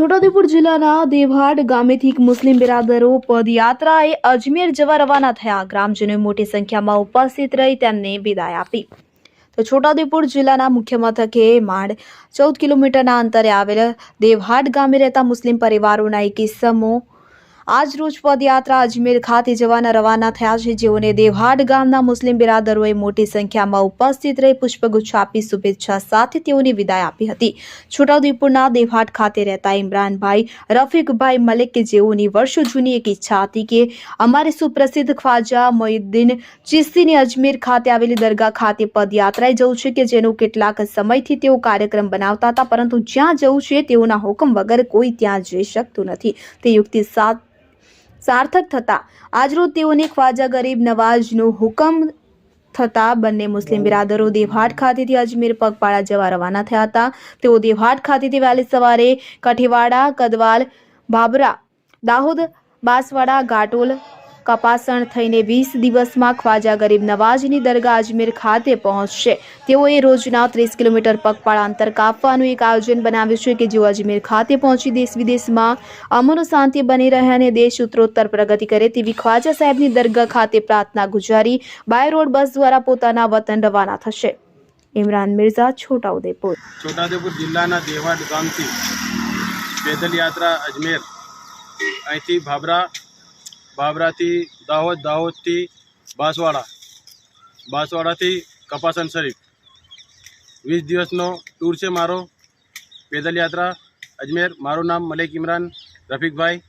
છોટાઉદેપુર જિલ્લાના દેવાડ ગામેથી મુસ્લિમ બિરાદરો પદયાત્રાએ અજમેર જવા રવાના થયા. ગ્રામજનોએ મોટી સંખ્યામાં ઉપસ્થિત રહી તેમને વિદાય આપી. તો છોટાઉદેપુર જિલ્લાના મુખ્ય મથકે માંડ ચૌદ કિલોમીટરના અંતરે આવેલા દેવહાડ ગામે રહેતા મુસ્લિમ પરિવારોના એક કિસ્સામો આજ રોજ પદયાત્રા અજમેર ખાતે જવાના રવાના થયા છે. જેઓને દેવાડ ગામના મુસ્લિમ બિરાદરોએ મોટી સંખ્યામાં ઉપસ્થિત રહી પુષ્પગુચ્છ આપી શુભેચ્છા સાથે તેઓની વિદાય આપી હતી. છોટાઉદેપુરના દેવાડ ખાતે રહેતા ઇમરાનભાઈ, રફીકભાઈ મલિક કે જેઓની વર્ષો જૂની એક ઈચ્છા હતી કે અમારે સુપ્રસિદ્ધ ખ્વાજા મોઇદ્દીન ચિસ્તીની અજમેર ખાતે આવેલી દરગાહ ખાતે પદયાત્રાએ જવું છે કે જેનો કેટલાક સમયથી તેઓ કાર્યક્રમ બનાવતા હતા, પરંતુ જ્યાં જવું છે તેઓના હુકમ વગર કોઈ ત્યાં જઈ શકતું નથી. તે યુક્તિ સાથ સાર્થક થતા. આજરોજ તેઓને ખ્વાજા ગરીબ નવાજનો હુકમ થતા બંને મુસ્લિમ બિરાદરો દેવહાટ ખાતેથી અજમેર, પગપાળા જવા રવાના થયા હતા. તેઓ દેવહાટ ખાતેથી વહેલી સવારે કઠીવાડા, કદવાલ, બાબરા, દાહોદ, બાંસવાડા, ઘાટોલ કપાસણ થઈને વીસ દિવસમાં ખ્વાજા ગરીબ નવાજની દરગાહ અજમેર ખાતે પહોંચશે. તેઓએ રોજના ત્રીસ કિલોમીટર પગપાળા અંતર કાપવાનું એક આયોજન બનાવ્યું છે કે જેઓ અજમેર ખાતે પહોંચી દેશ વિદેશમાં અમન શાંતિ બની રહે અને દેશ ઉત્તરોત્તર પ્રગતિ કરે તેવી ખ્વાજા સાહેબની દરગાહ ખાતે પ્રાર્થના ગુજારી બાય રોડ બસ દ્વારા પોતાના વતન રવાના થશે. ઇમરાન મિર્ઝા, છોટાઉદેપુર. છોટાઉદેપુર જિલ્લાના દેવાડ ગામથી પેદલ યાત્રા અજમેર. અહીંથી ભાભરા ભાભરાથી દાહોદ, દાહોદથી બાંસવાડા. બાંસવાડાથી કપાસન શરીફ. વીસ દિવસનો ટૂર છે મારો. પેદલ યાત્રા. અજમેર. મારું નામ મલિક ઇમરાન રફીકભાઈ.